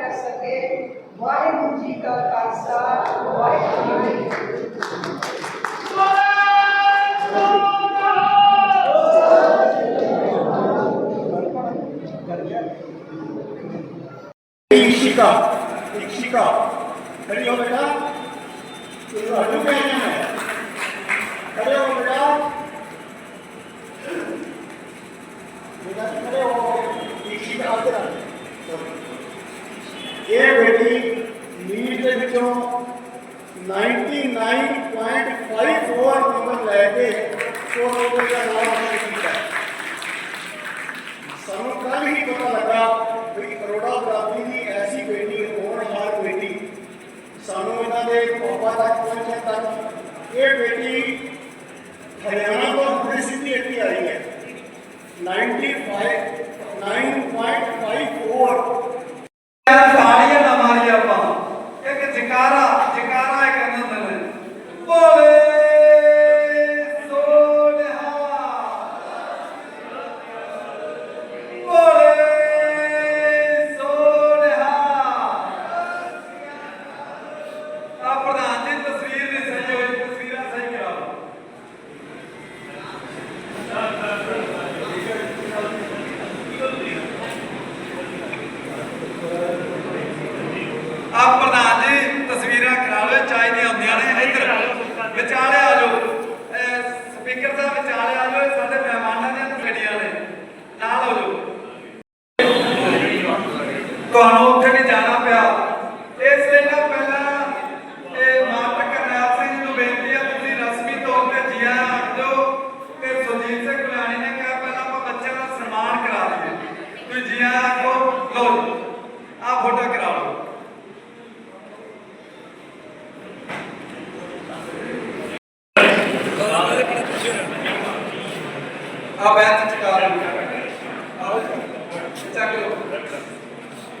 ਕਰ ਸਕੇ। ਵਾਹਿਗੁਰੂ ਜੀ ਕਾ ਖਾਲਸਾ, ਵਾਹਿਗੁਰੂ ਜੀ ਕੀ ਫਤਿਹ। ਇਕਸ਼ਿਕਾ ਇਕਸ਼ਿਕਾ ਕਰੀਓ ਬੇਟਾ। ਤੂੰ ਅਡੂ ਕੇ 9.54 ਤਾੜੀਆਂ ਨਾ ਮਾਰੀ ਆਪਾਂ ਇੱਕ ਜਕਾਰਾ ਜਕਾਰਾ বেঁচে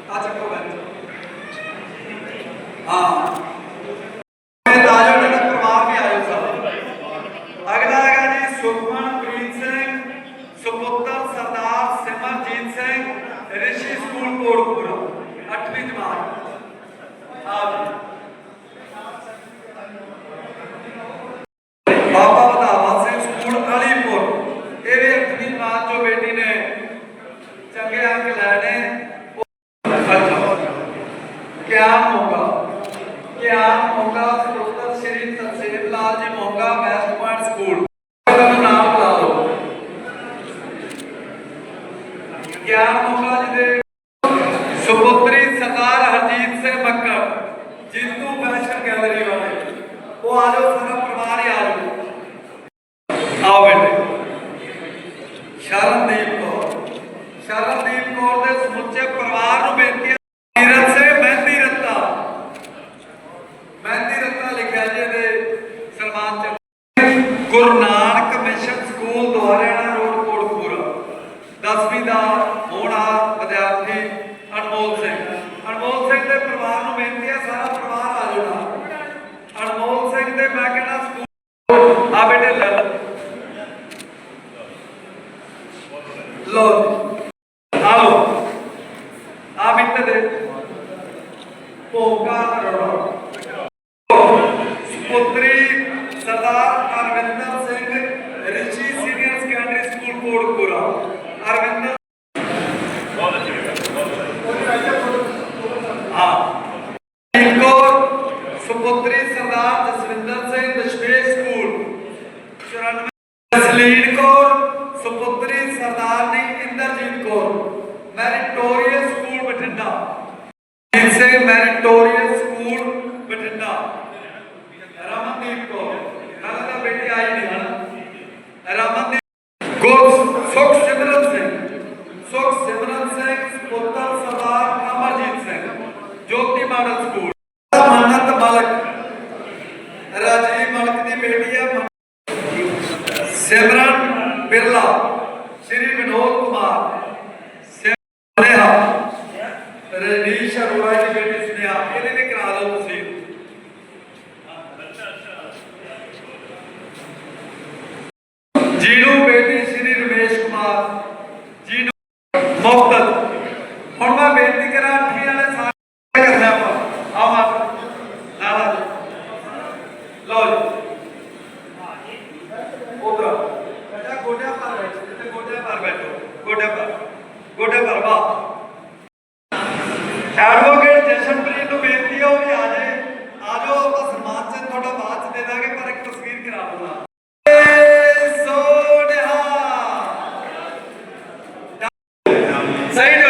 తాజా ਸ਼ਰਨਦੀਪ ਕੌਰ ਦੇ ਸਮੁੱਚੇ ਪਰਿਵਾਰ ਨੂੰ ਬੇਨਤੀ ਹੈ ਤੀਰਥ ਸੇ ਮਹਿੰਦੀ ਰੱਤਾ। ਮਹਿੰਦੀ ਰੱਤਾ ਲਿਖਿਆ ਜੀ ਇਹਦੇ ਸਨਮਾਨ ਚ। Guru Nanak mission school Duariana road, Kotpura. 10ਵੀਂ ਦਾ ਹੋਣਾ ਵਿਦਿਆਰਥੀ ਅਨਮੋਲ ਸਿੰਘ। ਅਨਮੋਲ ਸਿੰਘ ਦੇ ਪਰਿਵਾਰ ਨੂੰ ਬੇਨਤੀ ਹੈ, ਸਾਰਾ ਪਰਿਵਾਰ ਆ ਜਾਣਾ ਅਨਮੋਲ ਸਿੰਘ ਦੇ ਮੈਂ ਕਹਿੰਦਾ ਸਕੂਲ ਆ ਬੇਟੇ ਲੈ ਲਓ ਲੋ ਆ ਲੋ ਆ ਬਿੱਤ ਦੇ ਭੋਗਾ ਰੋੜਾ ਪੁੱਤਰੀ Sardar Arvinder Singh Rishi senior secondary school Kotpura Arvinder ਸੁਪੁੱਤਰੀ Sardar Jaswinder Singh Dashmesh school. 94 Jasleen Kaur ਸੁਪੁੱਤਰੀ ਸਰਦਾਰਨੀ ਇੰਦਰਜੀਤ ਕੌਰ ਮੈਰਿਟੋਰੀਅਸ ਸਕੂਲ ਬਠਿੰਡਾ। ਇਸੇ ਮੈਰਿਟੋਰੀਅਸ ਸਕੂਲ ਬਠਿੰਡਾ ਰਮਨਦੀਪ ਕੌਰ ਨਾਲ ਦਾ ਬੇਟੀ ਆਈ ਨਹੀਂ ਹਨ ਰਮਨਦੀਪ ਗੁਰ ਸੁਖ ਸਿਮਰਨ ਸਿੰਘ ਸੁਖ ਸਿਮਰਨ ਸਿੰਘ ਪੁੱਤਰ ਸਰਦਾਰ ਅਮਰਜੀਤ ਸਿੰਘ ਜੋਤੀ ਮਾਡਲ ਸਕੂਲ ਮਨਤ ਮਲਕ ਰਾਜੀਵ ਮਲਕ ਦੀ ਬੇਟੀ ਹੈ ਸਿਮਰਨ ਬਿਰਲਾ ਸ਼੍ਰੀ ਵਿਨੋਦ ਕੁਮਾਰ ਸਿਮਰਿਆ ਰਣੀਸ਼ ਅਰੋੜਾ ਦੀ ਬੇਟੀ ਸੁਨੇਹਾ ਇਹਦੇ ਵੀ ਕਰਾ ਲਓ ਤੁਸੀਂ ਨਿਊ ਬੇਟੀ ਸ਼੍ਰੀ ਰਮੇਸ਼ ਕੁਮਾਰ ਜੀ ਨੂੰ ਮੁਫਤ சைடு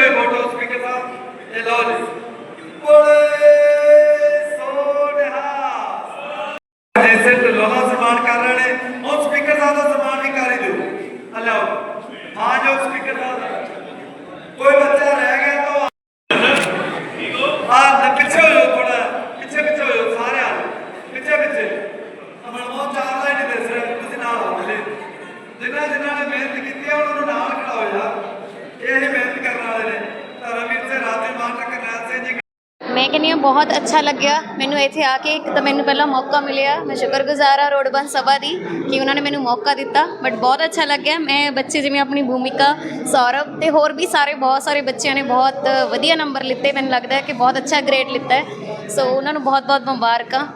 ਮੈਂ ਕਹਿੰਦੀ ਹਾਂ, ਬਹੁਤ ਅੱਛਾ ਲੱਗਿਆ। ਮੈਨੂੰ ਇੱਥੇ ਆ ਕੇ ਇੱਕ ਤਾਂ ਮੈਨੂੰ ਪਹਿਲਾਂ ਮੌਕਾ ਮਿਲਿਆ। ਮੈਂ ਸ਼ੁਕਰਗੁਜ਼ਾਰ ਹਾਂ ਰੋਡਬੰਦ ਸਭਾ ਦੀ ਕਿ ਉਹਨਾਂ ਨੇ ਮੈਨੂੰ ਮੌਕਾ ਦਿੱਤਾ। ਬਟ ਬਹੁਤ ਅੱਛਾ ਲੱਗਿਆ। ਮੈਂ ਬੱਚੇ ਜਿਵੇਂ ਆਪਣੀ ਭੂਮਿਕਾ, ਸੌਰਵ ਤੇ ਹੋਰ ਵੀ ਸਾਰੇ, ਬਹੁਤ ਸਾਰੇ ਬੱਚਿਆਂ ਨੇ ਬਹੁਤ ਵਧੀਆ ਨੰਬਰ ਲਿੱਤੇ। ਮੈਨੂੰ ਲੱਗਦਾ ਹੈ ਕਿ ਬਹੁਤ ਅੱਛਾ ਗ੍ਰੇਡ ਲਿੱਤਾ ਹੈ। ਸੋ ਉਹਨਾਂ ਨੂੰ ਬਹੁਤ ਬਹੁਤ ਮੁਬਾਰਕਾਂ।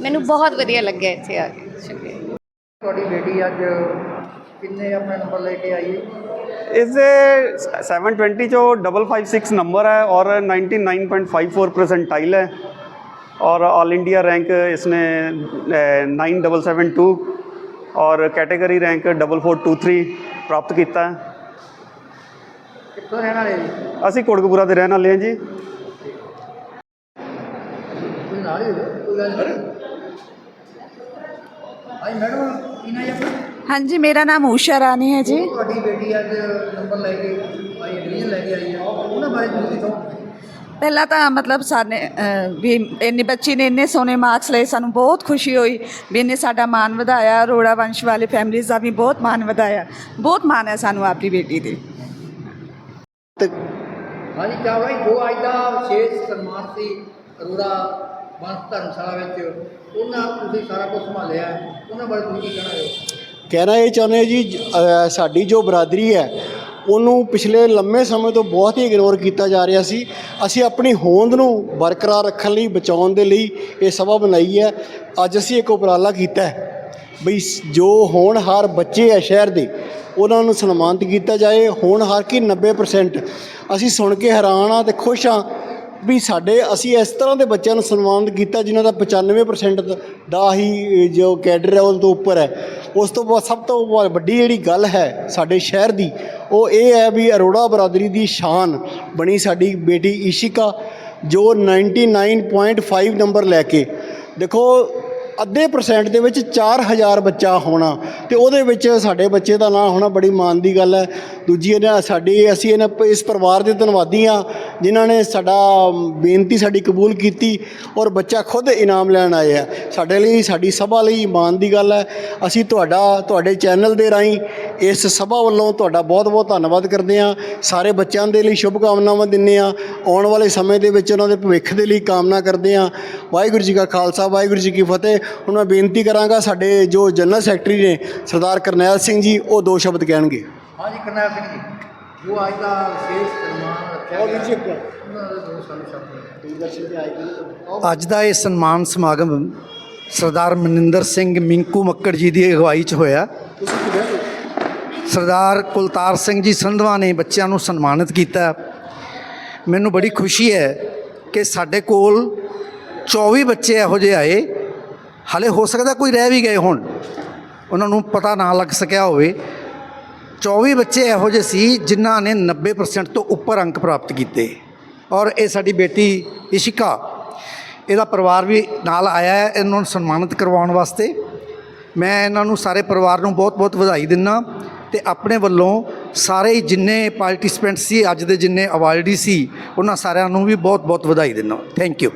ਮੈਨੂੰ ਬਹੁਤ ਵਧੀਆ ਲੱਗਿਆ ਇੱਥੇ ਆ ਕੇ। ਸ਼ੁਕਰੀਆ। ਤੁਹਾਡੀ ਬੇਟੀ ਅੱਜ ਕਿੰਨੇ ਆਪਣੇ ਨੰਬਰ ਲੈ ਕੇ ਆਈ ਹੈ? ਇਸ ਦੇ 720 ਚੋਂ 556 ਨੰਬਰ ਹੈ ਔਰ 99.54% ਟਾਈਲ ਹੈ ਔਰ ਆਲ ਇੰਡੀਆ ਰੈਂਕ ਇਸਨੇ 9772 ਔਰ ਕੈਟਾਗਰੀ ਰੈਂਕ 4423 ਪ੍ਰਾਪਤ ਕੀਤਾ ਹੈ ਕਿੱਥੋਂ ਰਹਿਣ ਵਾਲੇ ਜੀ ਅਸੀਂ ਕੋਟਕਪੂਰਾ ਦੇ ਰਹਿਣ ਵਾਲੇ ਹਾਂ ਜੀ ਨਾਲ ਹੀ ਹੋ ਕੋਈ ਗੱਲ ਨਹੀਂ ਆਈ ਮੈਡਮ ਇਹਨਾਂ ਜਾਂ ਹਾਂਜੀ ਮੇਰਾ ਨਾਮ ਊਸ਼ਾ ਰਾਣੀ ਹੈ ਜੀ। ਤੁਹਾਡੀ ਬੇਟੀ ਅੱਜ ਨੰਬਰ ਲੈ ਕੇ ਆਈ ਐਡਮਿਸ਼ਨ ਲੈ ਕੇ ਆਈ ਹੈ ਉਹਨਾਂ ਬਾਰੇ ਤੁਸੀਂ ਦੱਸੋ। ਪਹਿਲਾਂ ਤਾਂ ਮਤਲਬ ਸਾਨੇ ਵੀ ਇੰਨੀ ਬੱਚੀ ਨੇ ਇੰਨੇ ਸੋਹਣੇ ਮਾਰਕਸ ਲਏ ਸਾਨੂੰ ਬਹੁਤ ਖੁਸ਼ੀ ਹੋਈ ਵੀ ਇਹਨੇ ਸਾਡਾ ਮਾਣ ਵਧਾਇਆ। ਅਰੋੜਾ ਵੰਸ਼ ਵਾਲੇ ਫੈਮਿਲੀਜ਼ ਦਾ ਵੀ ਬਹੁਤ ਮਾਣ ਵਧਾਇਆ। ਬਹੁਤ ਮਾਣ ਹੈ ਸਾਨੂੰ ਆਪਣੀ ਬੇਟੀ ਤੇ ਹਾਂਜੀ ਚਾਹ ਭਾਈ ਜੋ ਅੱਜ ਦਾ ਵਿਸ਼ੇਸ਼ ਸਨਮਾਨ ਸੀ ਅਰੋੜਾ ਵੰਸ਼ ਧਰਮਸ਼ਾਲਾ ਵਿੱਚ ਉਹਨਾਂ ਤੁਸੀਂ ਸਾਰਾ ਕੁਝ ਸੰਭਾਲਿਆ। ਉਹਨਾਂ ਬਾਰੇ ਤੁਸੀਂ ਕੀ ਕਹਿਣਾ ਹੈ ਕਹਿਣਾ ਇਹ ਚਾਹੁੰਦੇ ਜੀ ਸਾਡੀ ਜੋ ਬਰਾਦਰੀ ਹੈ, ਉਹਨੂੰ ਪਿਛਲੇ ਲੰਮੇ ਸਮੇਂ ਤੋਂ ਬਹੁਤ ਹੀ ਇਗਨੋਰ ਕੀਤਾ ਜਾ ਰਿਹਾ ਸੀ। ਅਸੀਂ ਆਪਣੀ ਹੋਂਦ ਨੂੰ ਬਰਕਰਾਰ ਰੱਖਣ ਲਈ, ਬਚਾਉਣ ਦੇ ਲਈ ਇਹ ਸਭਾ ਬਣਾਈ ਹੈ। ਅੱਜ ਅਸੀਂ ਇੱਕ ਉਪਰਾਲਾ ਕੀਤਾ ਹੈ ਬਈ, ਜੋ ਹੋਣਹਾਰ ਬੱਚੇ ਹੈ ਸ਼ਹਿਰ ਦੇ, ਉਹਨਾਂ ਨੂੰ ਸਨਮਾਨਿਤ ਕੀਤਾ ਜਾਏ। ਹੋਣਹਾਰ ਕੀ 90% ਅਸੀਂ ਸੁਣ ਕੇ ਹੈਰਾਨ ਆ ਤੇ ਖੁਸ਼ ਆ ਵੀ ਸਾਡੇ ਅਸੀਂ ਇਸ ਤਰ੍ਹਾਂ ਦੇ ਬੱਚਿਆਂ ਨੂੰ ਸਨਮਾਨਿਤ ਕੀਤਾ ਜਿਨ੍ਹਾਂ ਦਾ 95% ਦਾ ਹੀ ਜੋ ਕੈਡਰ ਹੈ ਉਸ ਤੋਂ ਉੱਪਰ ਹੈ। ਉਸ ਤੋਂ ਬਾਅਦ ਸਭ ਤੋਂ ਵੱਡੀ ਜਿਹੜੀ ਗੱਲ ਹੈ ਸਾਡੇ ਸ਼ਹਿਰ ਦੀ, ਉਹ ਇਹ ਹੈ ਵੀ ਅਰੋੜਾ ਬਰਾਦਰੀ ਦੀ ਸ਼ਾਨ ਬਣੀ ਸਾਡੀ ਬੇਟੀ ਇਸ਼ਿਕਾ ਜੋ 99.5 ਨੰਬਰ ਲੈ ਕੇ, ਦੇਖੋ, ਅੱਧੇ ਪਰਸੈਂਟ ਦੇ ਵਿੱਚ 4000 ਬੱਚਾ ਹੋਣਾ ਤੇ ਉਹਦੇ ਵਿੱਚ ਸਾਡੇ ਬੱਚੇ ਦਾ ਨਾਂ ਹੋਣਾ ਬੜੀ ਮਾਣ ਦੀ ਗੱਲ ਹੈ। ਦੂਜੀ ਇਹਨਾਂ ਸਾਡੀ ਅਸੀਂ ਇਹਨਾਂ ਪ- ਇਸ ਪਰਿਵਾਰ ਦੇ ਧੰਨਵਾਦੀ ਹਾਂ, ਜਿਨ੍ਹਾਂ ਨੇ ਸਾਡਾ ਬੇਨਤੀ ਸਾਡੀ ਕਬੂਲ ਕੀਤੀ ਔਰ ਬੱਚਾ ਖੁਦ ਇਨਾਮ ਲੈਣ ਆਇਆ ਸਾਡੇ ਲਈ, ਸਾਡੀ ਸਭਾ ਲਈ ਮਾਣ ਦੀ ਗੱਲ ਹੈ। ਅਸੀਂ ਤੁਹਾਡਾ, ਤੁਹਾਡੇ ਚੈਨਲ ਦੇ ਰਾਹੀਂ ਇਸ ਸਭਾ ਵੱਲੋਂ ਤੁਹਾਡਾ ਬਹੁਤ-ਬਹੁਤ ਧੰਨਵਾਦ ਕਰਦੇ ਹਾਂ। ਸਾਰੇ ਬੱਚਿਆਂ ਦੇ ਲਈ ਸ਼ੁਭ ਕਾਮਨਾਵਾਂ ਦਿੰਦੇ ਹਾਂ। ਆਉਣ ਵਾਲੇ ਸਮੇਂ ਦੇ ਵਿੱਚ ਉਹਨਾਂ ਦੇ ਭਵਿੱਖ ਦੇ ਲਈ ਕਾਮਨਾ ਕਰਦੇ ਹਾਂ। ਵਾਹਿਗੁਰੂ ਜੀ ਕਾ ਖਾਲਸਾ, ਵਾਹਿਗੁਰੂ ਜੀ ਕੀ ਫਤਿਹ। ਹੁਣ ਮੈਂ ਬੇਨਤੀ ਕਰਾਂਗਾ, ਸਾਡੇ ਜੋ ਜਨਰਲ ਸੈਕਟਰੀ ਨੇ ਸਰਦਾਰ ਕਰਨੈਲ ਸਿੰਘ ਜੀ, ਉਹ ਦੋ ਸ਼ਬਦ ਕਹਿਣਗੇ। ਹਾਂਜੀ ਕਰਨੈਲ ਸਿੰਘ ਜੀ। ਜੋ ਅੱਜ ਦਾ ਵਿਸ਼ੇਸ਼ ਸਨਮਾਨ ਰੱਖਿਆ ਗਿਆ ਉਹਨਾਂ ਦੇ ਦੋ ਸਾਨੂੰ ਸ਼ਬਦ ਅੱਜ ਦਾ ਇਹ ਸਨਮਾਨ ਸਮਾਗਮ ਸਰਦਾਰ ਮਨਿੰਦਰ ਸਿੰਘ ਮਿੰਕੂ ਮੱਕੜ ਜੀ ਦੀ ਅਗਵਾਈ 'ਚ ਹੋਇਆ। ਸਰਦਾਰ ਕੁਲਤਾਰ ਸਿੰਘ ਜੀ ਸੰਧਵਾ ਨੇ ਬੱਚਿਆਂ ਨੂੰ ਸਨਮਾਨਿਤ ਕੀਤਾ। ਮੈਨੂੰ ਬੜੀ ਖੁਸ਼ੀ ਹੈ ਕਿ ਸਾਡੇ ਕੋਲ 24 ਬੱਚੇ ਇਹੋ ਜਿਹੇ ਆਏ। ਹਾਲੇ ਹੋ ਸਕਦਾ ਕੋਈ ਰਹਿ ਵੀ ਗਏ ਹੋਣ। ਉਹਨਾਂ ਨੂੰ ਪਤਾ ਨਾ ਲੱਗ ਸਕਿਆ ਹੋਵੇ। 24 ਬੱਚੇ ਇਹੋ ਜਿਹੇ ਸੀ ਜਿਨ੍ਹਾਂ ਨੇ 90% ਤੋਂ ਉੱਪਰ ਅੰਕ ਪ੍ਰਾਪਤ ਕੀਤੇ ਔਰ ਇਹ ਸਾਡੀ ਬੇਟੀ ਇਸ਼ਿਕਾ ਇਹਦਾ ਪਰਿਵਾਰ ਵੀ ਨਾਲ ਆਇਆ ਹੈ ਇਹਨਾਂ ਨੂੰ ਸਨਮਾਨਿਤ ਕਰਵਾਉਣ ਵਾਸਤੇ ਮੈਂ ਇਹਨਾਂ ਨੂੰ ਸਾਰੇ ਪਰਿਵਾਰ ਨੂੰ ਬਹੁਤ-ਬਹੁਤ ਵਧਾਈ ਦਿੰਦਾ ਤੇ ਆਪਣੇ ਵੱਲੋਂ ਸਾਰੇ ਜਿੰਨੇ ਪਾਰਟਿਸਪੈਂਟ ਸੀ ਅੱਜ ਦੇ ਜਿੰਨੇ ਅਵਾਰਡੀ ਸੀ ਉਹਨਾਂ ਸਾਰਿਆਂ ਨੂੰ ਵੀ ਬਹੁਤ-ਬਹੁਤ ਵਧਾਈ ਦਿੰਦਾ ਥੈਂਕ ਯੂ